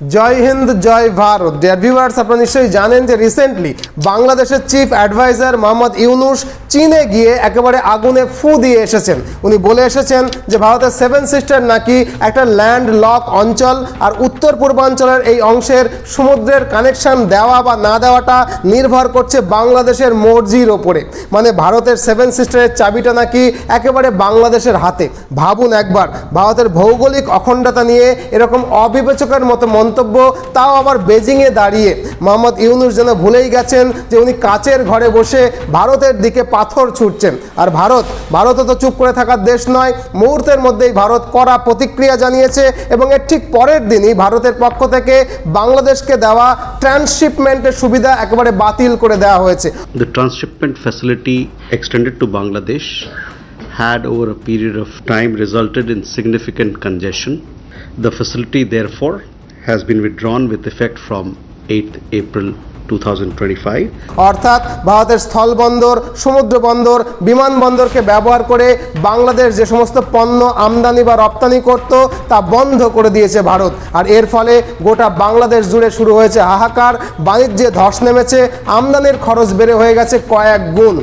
জয় হিন্দ, জয় Bharat. Dear viewers আপনারা নিশ্চয়ই জানেন যে রিসেন্টলি বাংলাদেশের চিফ অ্যাডভাইজার মোহাম্মদ ইউনুস চীনে গিয়ে একেবারে আগুনে ফু দিয়ে এসেছেন। উনি বলে এসেছেন যে ভারতের সেভেন সিস্টার নাকি একটা ল্যান্ড লক অঞ্চল আর উত্তর পূর্বাঞ্চলের এই অংশের সমুদ্রের কানেকশন দেওয়া বা না দেওয়াটা নির্ভর করছে বাংলাদেশের মর্জির ওপরে। মানে ভারতের সেভেন সিস্টারের চাবিটা নাকি একেবারে বাংলাদেশের হাতে। ভাবুন একবার, ভারতের ভৌগোলিক অখণ্ডতা নিয়ে এরকম অবিবেচকের মতো মন্তব্য তাও আবার বেজিংয়ে দাঁড়িয়ে। মোহাম্মদ ইউনুস যেন ভুলেই গেছেন যে উনি কাচের ঘরে বসে ভারতের দিকে পাথর ছুটছেন। আর ভারত ভারতও তো চুপ করে থাকার দেশ নয়, মুহূর্তের মধ্যেই ভারত কড়া প্রতিক্রিয়া জানিয়েছে এবং এর ঠিক পরের দিনই ভারতের পক্ষ থেকে বাংলাদেশকে দেওয়া ট্রান্সশিপমেন্টের সুবিধা একেবারে বাতিল করে দেওয়া হয়েছে। The transshipment facility extended to Bangladesh had over a period of time resulted in significant congestion. The facility, therefore has been withdrawn with effect from 8th April 2025. অর্থাৎ ভারতের স্থলবন্দর সমুদ্র বন্দর বিমানবন্দরকে ব্যবহার করে বাংলাদেশ যে সমস্ত পণ্য আমদানি বা রপ্তানি করত, তা বন্ধ করে দিয়েছে ভারত আর এর ফলে গোটা বাংলাদেশ জুড়ে শুরু হয়েছে হাহাকার, বাণিজ্যে ধস নেমেছে, আমদানির খরচ বেড়ে হয়ে গেছে কয়েক গুণ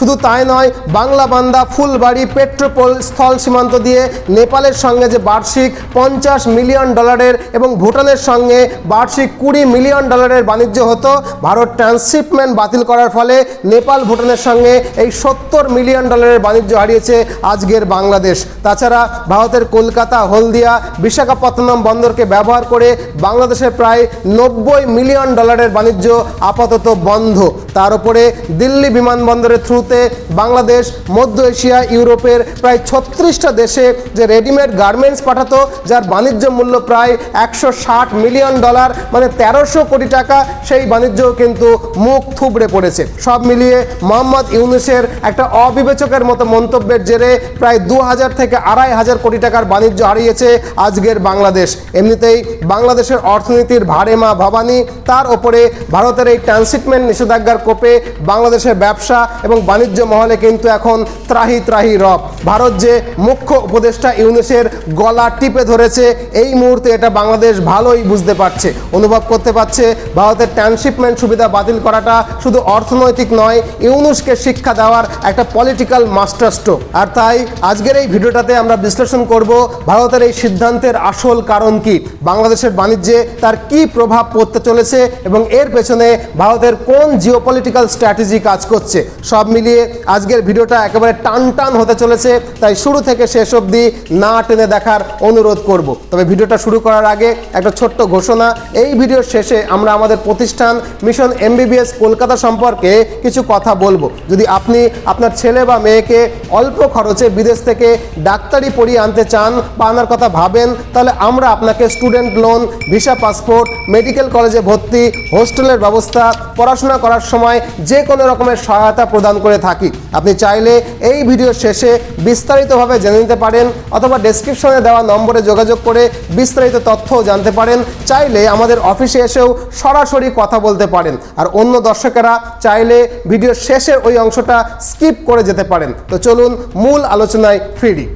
শুধু তাই নয়, বাংলা বান্দা, ফুলবাড়ি, পেট্রোপোল, স্থল সীমান্ত দিয়ে নেপালের সঙ্গে যে বার্ষিক পঞ্চাশ মিলিয়ন ডলারের এবং ভুটানের সঙ্গে বার্ষিক কুড়ি মিলিয়ন ডলারের বাণিজ্য হতো, ভারত ট্রান্সশিপমেন্ট বাতিল করার ফলে নেপাল ভুটানের সঙ্গে এই সত্তর মিলিয়ন ডলারের বাণিজ্য হারিয়েছে আজকের বাংলাদেশ। তাছাড়া ভারতের কলকাতা, হলদিয়া, বিশাখাপত্তনম বন্দরকে ব্যবহার করে বাংলাদেশের প্রায় নব্বই মিলিয়ন ডলারের বাণিজ্য আপাতত বন্ধ। তার উপরে দিল্লি বিমানবন্দরের থ্রুতে বাংলাদেশ, মধ্য এশিয়া, ইউরোপের প্রায় ছত্রিশটা দেশে যে রেডিমেড গার্মেন্টস পাঠাতো, যার বাণিজ্য মূল্য প্রায় একশো ষাট মিলিয়ন ডলার মানে তেরোশো কোটি টাকা, সেই বাণিজ্য কিন্তু মুখ থুবড়ে পড়েছে। সব মিলিয়ে মোহাম্মদ ইউনুসের একটা অবিবেচকের মতো মন্তব্যের জেরে প্রায় দু হাজার থেকে আড়াই হাজার কোটি টাকার বাণিজ্য হারিয়েছে আজকের বাংলাদেশ। এমনিতেই বাংলাদেশের অর্থনীতির ভারে মা ভবানী, তার ওপরে ভারতের এই ট্রান্সিটমেন্ট নিষেধাজ্ঞার কোপে বাংলাদেশের ব্যবসা এবং বাণিজ্য মহলে কিন্তু এখন ত্রাহি ত্রাহি রব। ভারত যে মুখ্য উপদেষ্টা ইউনুসের গলা টিপে ধরেছে, এই মুহূর্তে এটা বাংলাদেশ ভালোই বুঝতে পারছে, অনুভব করতে পারছে। ভারতের ট্রান্সশিপমেন্ট সুবিধা বাতিল করাটা শুধু অর্থনৈতিক নয়, ইউনুসকে শিক্ষা দেওয়ার একটা পলিটিক্যাল মাস্টার স্ট্রোক। আর তাই আজকের এই ভিডিওটাতে আমরা বিশ্লেষণ করব ভারতের এই সিদ্ধান্তের আসল কারণ কি, বাংলাদেশের বাণিজ্যে তার কি প্রভাব পড়তে চলেছে এবং এর পেছনে ভারতের কোন জিওপলিটিক্যাল স্ট্র্যাটেজি কাজ করছে, সব মিলিয়ে আজকের ভিডিওটা একেবারে টান টান হতে চলেছে, তাই শুরু থেকে শেষ অবধি না টেনে দেখার অনুরোধ করব। তবে ভিডিওটা শুরু করার আগে একটা ছোট্ট ঘোষণা, এই ভিডিওর শেষে আমরা আমাদের প্রতিষ্ঠান মিশন এমবিবিএস কলকাতা সম্পর্কে কিছু কথা বলব। যদি আপনি আপনার ছেলে বা মেয়েকে অল্প খরচে বিদেশ থেকে ডাক্তারি পড়িয়ে আনতে চান বা আনার কথা ভাবেন, তাহলে আমরা আপনাকে student loan, visa passport, medical কলেজে ভর্তি, হোস্টেলের ব্যবস্থা, পড়াশোনা করার সময় যে কোনো রকমের সহায়তা প্রদান করে থাকি। আপনি চাইলে এই ভিডিও শেষে বিস্তারিতভাবে জেনে নিতে পারেন অথবা ডেসক্রিপশনে দেওয়া নম্বরে যোগাযোগ করে বিস্তারিত তথ্য জানতে পারেন। চাইলে আমাদের অফিসে এসেও সরাসরি কথা বলতে পারেন। আর অন্য দর্শকেরা চাইলে ভিডিও শেষের ওই অংশটা স্কিপ করে যেতে পারেন। তো চলুন মূল আলোচনায় ফিরি।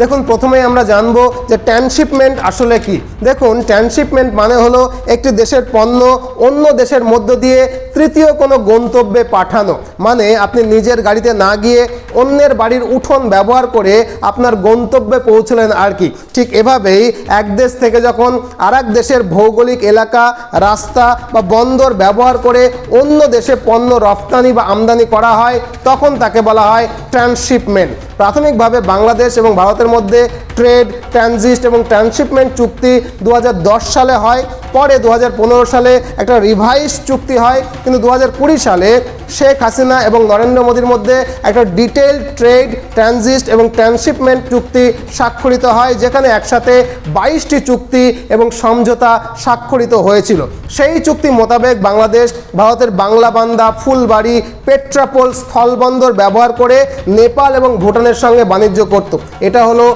দেখুন প্রথমে আমরা জানব যে ট্রান্সশিপমেন্ট আসলে কি। দেখুন, ট্রান্সশিপমেন্ট মানে হলো একটি দেশের পণ্য অন্য দেশের মধ্য দিয়ে তৃতীয় কোনো গন্তব্যে পাঠানো। মানে আপনি নিজের গাড়িতে না গিয়ে অন্যের বাড়ির উঠোন ব্যবহার করে আপনার গন্তব্যে পৌঁছলেন আর কি। ঠিক এভাবেই এক দেশ থেকে যখন আর দেশের ভৌগোলিক এলাকা, রাস্তা বা বন্দর ব্যবহার করে অন্য দেশে পণ্য রফতানি বা আমদানি করা হয়, তখন তাকে বলা হয় ট্রান্সশিপমেন্ট। প্রাথমিকভাবে বাংলাদেশ এবং ভারতের মধ্যে ট্রেড ট্রানজিট এবং ট্রান্সশিপমেন্ট চুক্তি দু হাজার দশ সালে হয়, পরে দু হাজার পনেরো সালে একটা রিভাইস চুক্তি হয়, কিন্তু দু হাজার কুড়ি সালে শেখ হাসিনা এবং নরেন্দ্র মোদীর মধ্যে একটা ডিটেল ট্রেড ট্রানজিট এবং ট্রান্সশিপমেন্ট চুক্তি স্বাক্ষরিত হয়, যেখানে একসাথে বাইশটি চুক্তি এবং সমঝোতা স্বাক্ষরিত হয়েছিল। সেই চুক্তি মোতাবেক বাংলাদেশ, ভারতের বাংলাবান্দা ফুলবাড়ি, পেট্রাপোল স্থলবন্দর ব্যবহার করে নেপাল এবং ভুটানের সঙ্গে বাণিজ্য করত। এটা হলো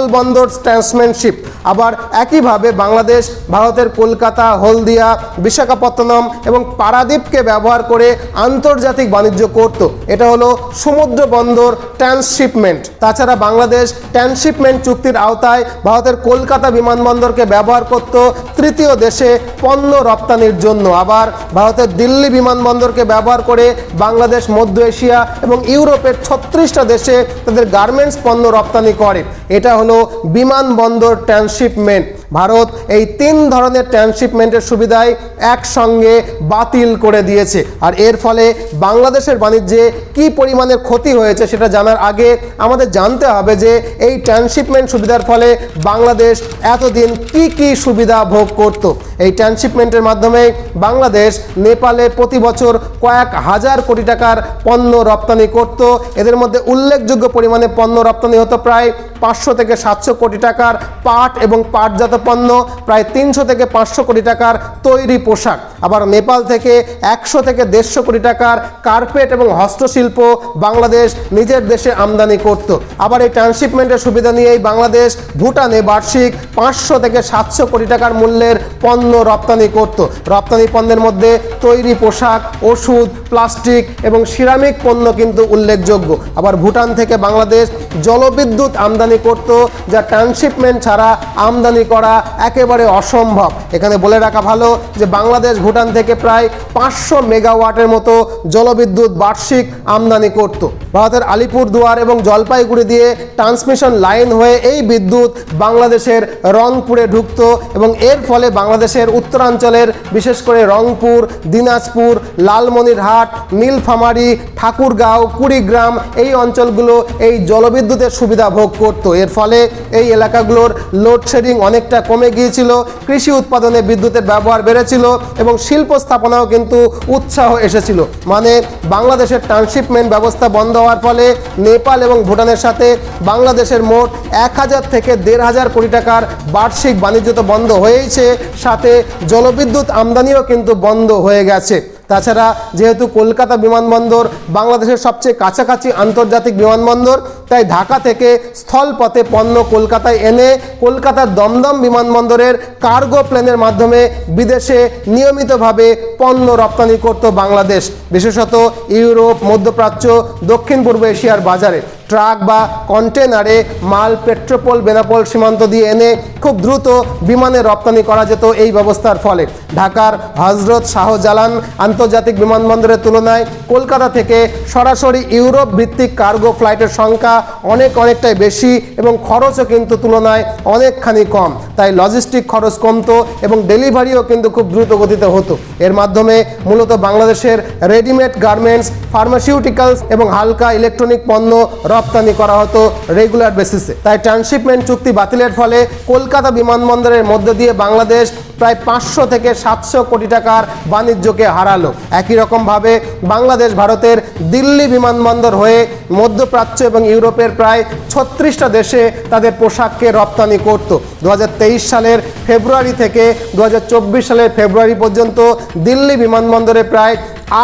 স্থলবন্দর ট্রান্সম্যানশিপ আবার একইভাবে বাংলাদেশ, ভারতের কলকাতা, হলদিয়া, বিশাখাপত্তনম এবং পারাদ্বীপকে ব্যবহার করে আন্তর্জাতিক বাণিজ্য করত। এটা হলো সমুদ্র বন্দর ট্রান্সশিপমেন্ট। তাছাড়া বাংলাদেশ ট্রান্সশিপমেন্ট চুক্তির আওতায় ভারতের কলকাতা বিমানবন্দরকে ব্যবহার করত তৃতীয় দেশে পণ্য রপ্তানির জন্য। আবার ভারতের দিল্লি বিমানবন্দরকে ব্যবহার করে বাংলাদেশ, মধ্য এশিয়া এবং ইউরোপের ছত্রিশটা দেশে তাদের গার্মেন্টস পণ্য রপ্তানি করে। এটা হলো বিমানবন্দর ট্রান্সশিপমেন্ট। ভারত এই তিন ধরনের ট্রান্সশিপমেন্টের সুবিধায় একসঙ্গে বাতিল করে দিয়েছে। আর এর ফলে বাংলাদেশের বাণিজ্যে কি পরিমাণের ক্ষতি হয়েছে সেটা জানার আগে আমাদের জানতে হবে যে এই ট্রান্সশিপমেন্ট সুবিধার ফলে বাংলাদেশ এতদিন কি কি সুবিধা ভোগ করত। এই ট্রান্সশিপমেন্টের মাধ্যমে বাংলাদেশ নেপালে প্রতি বছর কয়েক হাজার কোটি টাকার পণ্য রপ্তানি করত। এদের মধ্যে উল্লেখযোগ্য পরিমাণে পণ্য রপ্তানি হতো প্রায় পাঁচশো থেকে সাতশো কোটি টাকার পাট এবং পাটজাত পণ্য, প্রায় তিনশো থেকে পাঁচশো কোটি টাকার তৈরি পোশাক। আবার নেপাল থেকে একশো থেকে দেড়শো কোটি টাকার কার্পেট এবং হস্তশিল্প বাংলাদেশ নিজের দেশে আমদানি করত। আবার এই ট্রান্সশিপমেন্টের সুবিধা নিয়েই বাংলাদেশ ভুটানে বার্ষিক পাঁচশো থেকে সাতশো কোটি টাকার মূল্যের পণ্য রপ্তানি করত। রপ্তানি পণ্যের মধ্যে তৈরি পোশাক, ওষুধ, প্লাস্টিক এবং সিরামিক পণ্য কিন্তু উল্লেখযোগ্য। আবার ভুটান থেকে বাংলাদেশ জলবিদ্যুৎ আমদানি করত, যা ট্রান্সশিপমেন্ট ছাড়া আমদানি করা একেবারে অসম্ভব। এখানে বলে রাখা ভালো যে বাংলাদেশ ভুটান থেকে প্রায় পাঁচশো মেগাওয়াটের মতো জলবিদ্যুৎ বার্ষিক আমদানি করত। ভারতের আলিপুর দুয়ার এবং জলপাইগুড়ি দিয়ে ট্রান্সমিশন লাইন হয়ে এই বিদ্যুৎ বাংলাদেশের রংপুরে ঢুকতো এবং এর ফলে বাংলাদেশের উত্তরাঞ্চলের, বিশেষ করে রংপুর, দিনাজপুর, লালমনিরহাট, নীলফামারী, ঠাকুরগাঁও, কুড়িগ্রাম এই অঞ্চলগুলো এই জলবিদ্যুতের সুবিধা ভোগ করত। এর ফলে এই এলাকাগুলোর লোডশেডিং অনেকটা কমে গিয়েছিল, কৃষি উৎপাদনে বিদ্যুতের ব্যবহার বেড়েছিল এবং শিল্প স্থাপনাও কিন্তু উৎসাহ এসেছিল। মানে বাংলাদেশের ট্রান্সশিপমেন্ট ব্যবস্থা বন্ধ হওয়ার ফলে নেপাল এবং ভুটানের সাথে বাংলাদেশের মোট এক হাজার থেকে দেড় হাজার কোটি টাকার বার্ষিক বাণিজ্য তো বন্ধ হয়েইছে সাথে জলবিদ্যুৎ আমদানিও কিন্তু বন্ধ হয়ে গেছে। তাছাড়া যেহেতু কলকাতা বিমানবন্দর বাংলাদেশের সবচেয়ে কাছাকাছি আন্তর্জাতিক বিমানবন্দর, তাই ঢাকা থেকে স্থলপথে পণ্য কলকাতায় এনে কলকাতার দমদম বিমানবন্দরের কার্গো প্লেনের মাধ্যমে বিদেশে নিয়মিতভাবে পণ্য রপ্তানি করত বাংলাদেশ, বিশেষত ইউরোপ, মধ্যপ্রাচ্য, দক্ষিণ পূর্ব এশিয়ার বাজারে। ট্রাক বা কন্টেনারে মাল, পেট্রোপোল, বেনাপোল সীমান্ত দিয়ে এনে খুব দ্রুত বিমানে রপ্তানি করা যেত এই ব্যবস্থার ফলে। ঢাকার হজরত শাহজালান আন্তর্জাতিক বিমানবন্দরের তুলনায় কলকাতা থেকে সরাসরি ইউরোপ ভিত্তিক কার্গো ফ্লাইটের সংখ্যা অনেক অনেকটাই বেশি এবং খরচও কিন্তু তুলনায় অনেকখানি কম। তাই লজিস্টিক খরচ কমতো এবং ডেলিভারিও কিন্তু খুব দ্রুত গতিতে হতো। এর মাধ্যমে মূলত বাংলাদেশের রেডিমেড গার্মেন্টস, ফার্মাসিউটিক্যালস এবং হালকা ইলেকট্রনিক পণ্য রপ্তানি করা হতো রেগুলার বেসিসে। তাই ট্রান্সশিপমেন্ট চুক্তি বাতিলের ফলে কলকাতা বিমানবন্দরের মধ্য দিয়ে বাংলাদেশ প্রায় পাঁচশো থেকে সাতশো কোটি টাকার বাণিজ্যকে হারালো। একই রকমভাবে বাংলাদেশ ভারতের দিল্লি বিমানবন্দর হয়ে মধ্যপ্রাচ্য এবং ইউরোপের প্রায় ছত্রিশটা দেশে তাদের পোশাককে রপ্তানি করত। দু হাজার তেইশ সালের ফেব্রুয়ারি থেকে দু হাজার চব্বিশ সালের ফেব্রুয়ারি পর্যন্ত দিল্লি বিমানবন্দরে প্রায়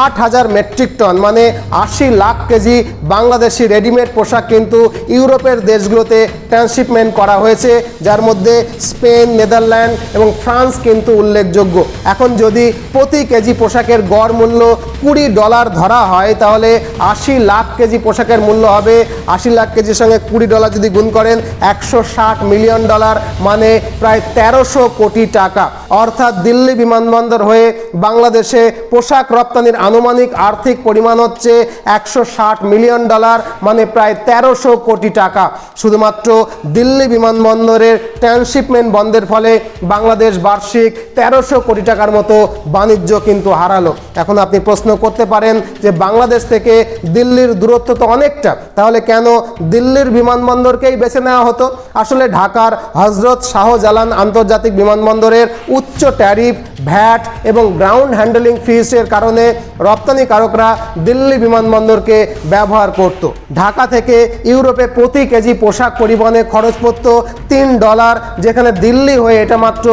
আট হাজার মেট্রিক টন মানে আশি লাখ কেজি বাংলাদেশি রেডিমেড পোশাক কিন্তু ইউরোপের দেশগুলোতে ট্রান্সশিপমেন্ট করা হয়েছে, যার মধ্যে স্পেন, নেদারল্যান্ড এবং ফ্রান্স কিন্তু উল্লেখযোগ্য। এখন যদি প্রতি কেজি পোশাকের গড় মূল্য কুড়ি ডলার ধরা হয়, তাহলে আশি লাখ কেজি পোশাকের মূল্য হবে। আশি লাখ কেজির সঙ্গে কুড়ি ডলার যদি গুণ করেন, একশো ষাট মিলিয়ন ডলার মানে প্রায় তেরোশো কোটি টাকা। অর্থাৎ দিল্লি বিমানবন্দর হয়ে বাংলাদেশে পোশাক রপ্তানির আনুমানিক আর্থিক পরিমাণ হচ্ছে একশো ষাট মিলিয়ন ডলার মানে প্রায় তেরোশো কোটি টাকা। শুধুমাত্র দিল্লি বিমানবন্দরের ট্রান্সশিপমেন্ট বন্ধের ফলে বাংলাদেশ বার্ষিক তেরোশো কোটি টাকার মতো বাণিজ্য কিন্তু হারালো। এখন আপনি প্রশ্ন করতে পারেন যে বাংলাদেশ থেকে দিল্লির দূরত্ব তো অনেকটা, তাহলে কেন দিল্লির বিমানবন্দরকেই বেছে নেওয়া হতো? আসলে ঢাকার হজরত শাহজালান আন্তর্জাতিক বিমানবন্দরের উচ্চ ট্যারিফ, ভ্যাট এবং গ্রাউন্ড হ্যান্ডেলিং ফিসের কারণে রপ্তানিকারকরা দিল্লি বিমানবন্দরকে ব্যবহার করত। ঢাকা থেকে ইউরোপে প্রতি কেজি পোশাক পরিবহনে খরচ পড়তো তিন ডলার, যেখানে দিল্লি হয়ে এটা মাত্র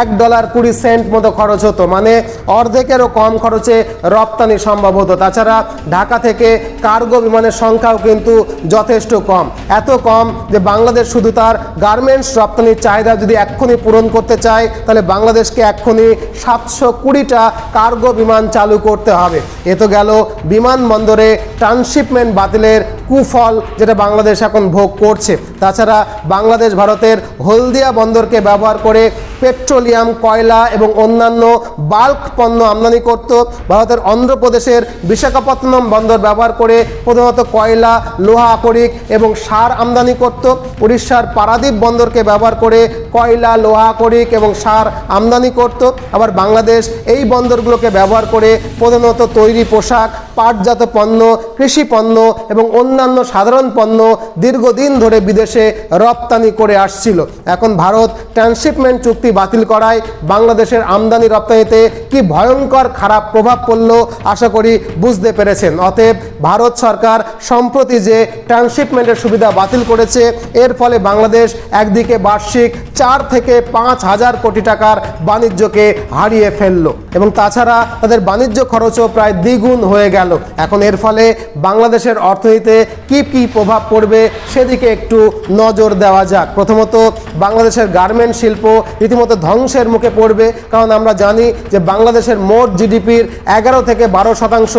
এক ডলার কুড়ি সেন্ট মতো খরচ হতো। মানে অর্ধেকেরও কম খরচে রপ্তানি সম্ভব হতো। তাছাড়া ঢাকা থেকে কার্গো বিমানের সংখ্যাও কিন্তু যথেষ্ট কম। এত কম যে বাংলাদেশ শুধু তার গার্মেন্টস রপ্তানির চাহিদা যদি এক্ষুনি পূরণ করতে চায়, তাহলে বাংলাদেশকে এক্ষুনি সাতশো কুড়িটা কার্গো বিমান চালু করতে হবে। এ তো গেল বিমানবন্দরে ট্রান্সশিপমেন্ট বাতিলের কুফল যেটা বাংলাদেশ এখন ভোগ করছে। তাছাড়া বাংলাদেশ, ভারতের হলদিয়া বন্দরকে ব্যবহার করে পেট্রোলিয়াম, কয়লা এবং অন্যান্য বাল্ক পণ্য আমদানি করত। ভারতের অন্ধ্রপ্রদেশের বিশাখাপত্তনম বন্দর ব্যবহার করে প্রধানত কয়লা, লোহা, আকরিক এবং সার আমদানি করত। উড়িষ্যার পারাদ্বীপ বন্দরকে ব্যবহার করে কয়লা, লোহা, আকরিক এবং সার আমদানি করত। আবার বাংলাদেশ এই বন্দরগুলোকে ব্যবহার করে প্রধানত তৈরি পোশাক পাটজাত পণ্য, কৃষি পণ্য এবং অন্যান্য সাধারণ পণ্য দীর্ঘদিন ধরে বিদেশে রপ্তানি করে আসছিল। এখন ভারত ট্রান্সশিপমেন্ট চুক্তি বাতিল করায় বাংলাদেশের আমদানি রপ্তানিতে কি ভয়ঙ্কর খারাপ প্রভাব পড়ল আশা করি বুঝতে পেরেছেন। অতএব ভারত সরকার সম্প্রতি যে ট্রান্সশিপমেন্টের সুবিধা বাতিল করেছে, এর ফলে বাংলাদেশ একদিকে বার্ষিক চার থেকে পাঁচ হাজার কোটি টাকার বাণিজ্যকে হারিয়ে ফেলল এবং তাছাড়া তাদের বাণিজ্য খরচও প্রায় দ্বিগুণ হয়ে গেল। এখন এর ফলে বাংলাদেশের অর্থনীতিতে কি কি প্রভাব পড়বে সেদিকে একটু নজর দেওয়া যাক। প্রথমত, বাংলাদেশের গার্মেন্ট শিল্প রীতিমতো ধ্বংসের মুখে পড়বে, কারণ আমরা জানি যে বাংলাদেশের মোট জিডিপির এগারো থেকে বারো শতাংশ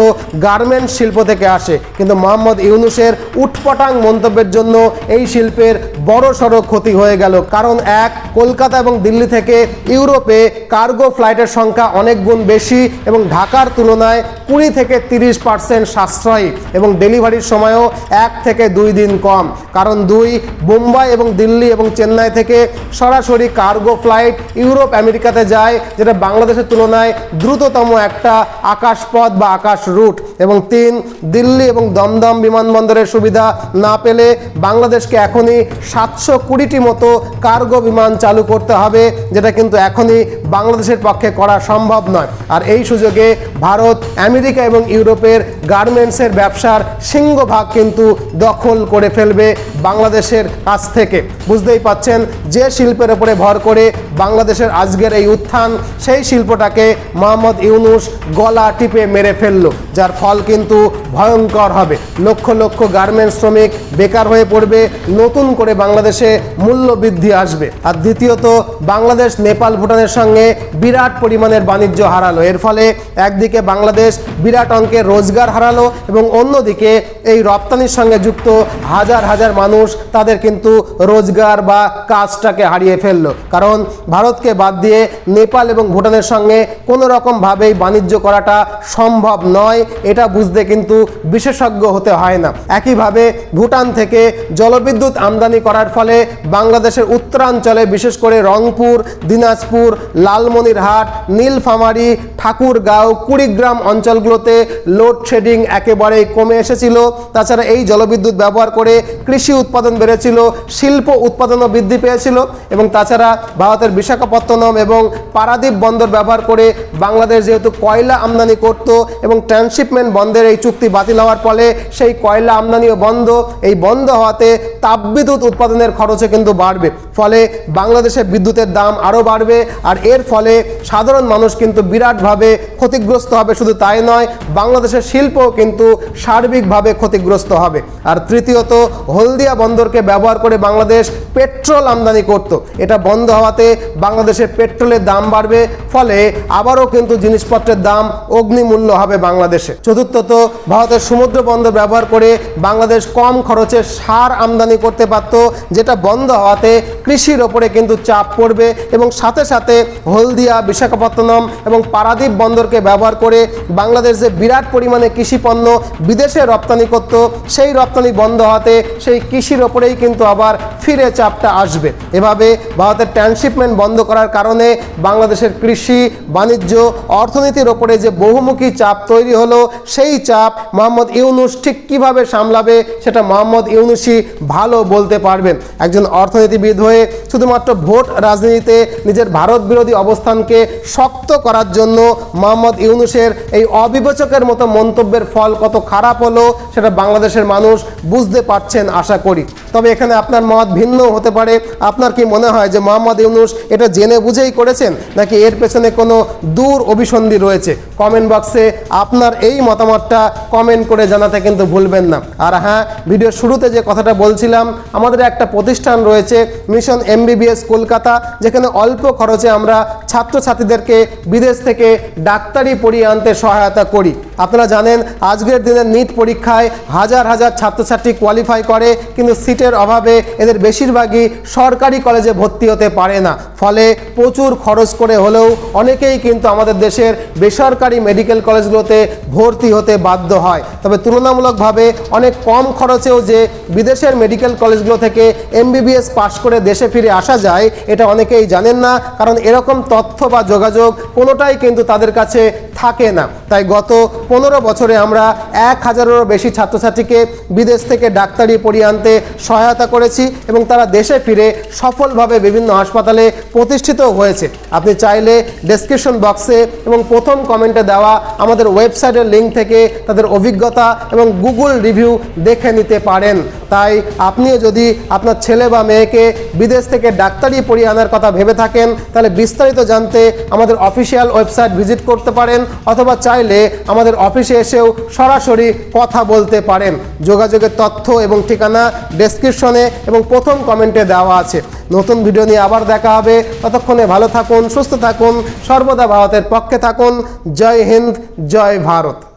গার্মেন্ট শিল্প থেকে আসে। কিন্তু মোহাম্মদ ইউনুসের উটপটাং মন্তব্যের জন্য এই শিল্পের বড় সড়ো ক্ষতি হয়ে গেল। কারণ এক, কলকাতা এবং দিল্লি থেকে ইউরোপে কার্গো ফ্লাইটের সংখ্যা অনেক গুণ বেশি এবং ঢাকার তুলনায় কুড়ি থেকে তিরিশ পার্সেন্ট সাশ্রয়ী এবং ডেলিভারির সময়ও এক থেকে দুই দিন কম। কারণ দুই, মুম্বাই এবং দিল্লি এবং চেন্নাই থেকে সরাসরি কার্গো ফ্লাইট ইউরোপ, আমেরিকাতে যায়, যেটা বাংলাদেশের তুলনায় দ্রুততম একটা আকাশপথ বা আকাশ রুট। এবং তিন, দিল্লি এবং দমদম বিমানবন্দরের সুবিধা না পেলে বাংলাদেশকে এখনই সাতশো কুড়িটি মতো কার্গো বিমান চালু করতে হবে, যেটা কিন্তু এখনই বাংলাদেশের পক্ষে করা সম্ভব নয়। আর এই সুযোগে ভারত, আমেরিকা এবং ইউরোপের গার্মেন্টসের ব্যবসার সিংহভাগ কিন্তু দখল করে ফেলবে বাংলাদেশের কাছ থেকে। বুঝতেই পাচ্ছেন, যে শিল্পের উপরে ভর করে বাংলাদেশের আজকের এই উত্থান, সেই শিল্পটাকে মোহাম্মদ ইউনুস গলা টিপে মেরে ফেলল, যার ফল কিন্তু ভয়ঙ্কর হবে। লক্ষ লক্ষ গার্মেন্টস শ্রমিক বেকার হয়ে পড়বে, নতুন করে বাংলাদেশে মূল্য বৃদ্ধি আসবে। আর দ্বিতীয়ত, বাংলাদেশ, নেপাল, ভুটানের সঙ্গে বিরাট পরিমাণের বাণিজ্য হারালো। এর ফলে একদিকে বাংলাদেশ বিরাট অঙ্কের রোজগার হারালো এবং অন্যদিকে এই রপ্তানির সঙ্গে যুক্ত হাজার হাজার মানুষ তাদের কিন্তু রোজগার বা কাজটাকে হারিয়ে ফেলল। কারণ ভারতকে বাদ দিয়ে নেপাল এবং ভুটানের সঙ্গে কোনো রকমভাবেই বাণিজ্য করাটা সম্ভব নয়, এটা বুঝতে কিন্তু বিশেষজ্ঞ হতে হয় না। একইভাবে ভুটান থেকে জলবিদ্যুৎ আমদানি করার ফলে বাংলাদেশের উত্তরাঞ্চলে বিশেষ করে রংপুর, দিনাজপুর, লালমনিরহাট, নীলফামারী, ঠাকুরগাঁও, কুড়িগ্রাম অঞ্চলগুলোতে লোডশেডিং একেবারেই কমে এসেছিল। তাছাড়া এই জলবিদ্যুৎ ব্যবহার করে কৃষি উৎপাদন বেড়েছিল, শিল্প উৎপাদনও বৃদ্ধি পেয়েছিল এবং তাছাড়া ভারতের বিশাখাপত্তনম এবং পারাদ্বীপ বন্দর ব্যবহার করে বাংলাদেশ যেহেতু কয়লা আমদানি করত এবং ট্রান্সশিপমেন্ট বন্ধের এই চুক্তি বাতিল হওয়ার ফলে সেই কয়লা আমদানিও বন্ধ। এই বন্ধ হওয়াতে তাপবিদ্যুৎ উৎপাদনের খরচে কিন্তু বাড়বে। ফলে বাংলাদেশের বিদ্যুতের দাম আরও বাড়বে আর এর ফলে সাধারণ মানুষ কিন্তু বিরাটভাবে ক্ষতিগ্রস্ত হবে। শুধু তাই নয় বাংলাদেশের শিল্পও কিন্তু সার্বিকভাবে ক্ষতিগ্রস্ত হবে। আর তৃতীয়ত, হলদিয়া বন্দরকে ব্যবহার করে বাংলাদেশ পেট্রোল আমদানি করত। এটা বন্ধ হওয়াতে বাংলাদেশের পেট্রোলের দাম বাড়বে, ফলে আবারও কিন্তু জিনিসপত্রের দাম অগ্নিমূল্য হবে বাংলাদেশে। চতুর্থত, ভারতের সমুদ্র বন্দর ব্যবহার করে বাংলাদেশ কম খরচে সার আমদানি করতে পারত, যেটা বন্ধ হওয়াতে কৃষির ওপরে কিন্তু চাপ পড়বে এবং সাথে সাথে হলদিয়া, বিশাখাপত্তনম এবং পারাদ্বীপ বন্দরকে ব্যবহার করে বাংলাদেশ যে বিরাট পরিমাণে কৃষি পণ্য বিদেশে রপ্তানি করত, সেই রপ্তানি বন্ধ হতে সেই কৃষির ওপরেই কিন্তু আবার ফিরে চাপটা আসবে। এভাবে ভারতের ট্রান্সশিপমেন্ট বন্ধ করার কারণে বাংলাদেশের কৃষি, বাণিজ্য, অর্থনীতির ওপরে যে বহুমুখী চাপ তৈরি হলো, সেই চাপ মোহাম্মদ ইউনুস ঠিক কীভাবে সামলাবে, সেটা মোহাম্মদ ইউনুসই ভালো বলতে পারবেন। একজন অর্থনীতিবিদ হয়ে শুধুমাত্র ভোট রাজনীতিতে নিজের ভারত বিরোধী অবস্থানকে শক্ত করার জন্য মোহাম্মদ ইউনুসের এই অবিবেচকের মতো মন্তব্যের ফল কত খারাপ হলো, সেটা বাংলাদেশের মানুষ বুঝতে পারছেন আশা করি। তবে এখানে আপনার মত ভিন্ন হতে পারে। আপনার কি মনে হয় যে মোহাম্মদ ইউনুস এটা জেনে বুঝেই করেছেন, নাকি এর পেছনে কোনো দূর অভিসন্ধি রয়েছে? কমেন্ট বক্সে আপনার এই মতামতটা কমেন্ট করে জানাতে কিন্তু ভুলবেন না। আর হ্যাঁ ভিডিও শুরুতে যে কথাটা বলছিলাম, আমাদের একটা প্রতিষ্ঠান রয়েছে মিশন এমবিবিএস কলকাতা, যেখানে অল্প খরচে আমরা ছাত্রছাত্রীদেরকে বিদেশ থেকে ডাক্তারি পড়িয়ে আনতে সহায়তা করি। আপনারা জানেন, আজকের দিনের নিট পরীক্ষায় হাজার হাজার ছাত্রছাত্রী কোয়ালিফাই করে, কিন্তু সিটের অভাবে এদের বেশিরভাগই সরকারি কলেজে ভর্তি হতে পারে না। ফলে প্রচুর খরচ করে হলেও অনেকেই কিন্তু আমাদের দেশের বেসরকারি মেডিকেল কলেজগুলোতে ভর্তি হতে বাধ্য হয়। তবে তুলনামূলকভাবে অনেক কম খরচেও যে বিদেশের মেডিকেল কলেজগুলো থেকে এমবিবিএস পাশ করে দেশে ফিরে আসা যায়, এটা অনেকেই জানেন না, কারণ এরকম তথ্য বা যোগাযোগ কোনোটাই কিন্তু তাদের কাছে থাকে না। তাই গত পনেরো বছরে আমরা এক হাজারেরও বেশি ছাত্রছাত্রীকে বিদেশ থেকে ডাক্তারি পড়িয়ে আনতে সহায়তা করেছি এবং তারা দেশে ফিরে সফলভাবে বিভিন্ন হাসপাতালে প্রতিষ্ঠিত হয়েছে। আপনি চাইলে ডেসক্রিপশন বক্সে এবং প্রথম কমেন্টে দেওয়া আমাদের ওয়েবসাইটের লিঙ্ক থেকে তাদের অভিজ্ঞতা এবং গুগল রিভিউ দেখে নিতে পারেন। তাই আপনিও যদি আপনার ছেলে বা মেয়েকে বিদেশ থেকে ডাক্তারি পড়িয়ে আনার কথা ভেবে থাকেন, তাহলে বিস্তারিত জানতে আমাদের অফিসিয়াল ওয়েবসাইট ভিজিট করতে পারেন, অথবা চাইলে আমাদের অফিসে এসেও সরাসরি কথা বলতে পারেন। যোগাযোগের তথ্য এবং ঠিকানা ডেসক্রিপশনে এবং প্রথম কমেন্টে দেওয়া আছে। নতুন ভিডিও নিয়ে আবার দেখা হবে। ততক্ষণে ভালো থাকুন, সুস্থ থাকুন, সর্বদা ভারতের পক্ষে থাকুন। জয় হিন্দ, জয় ভারত।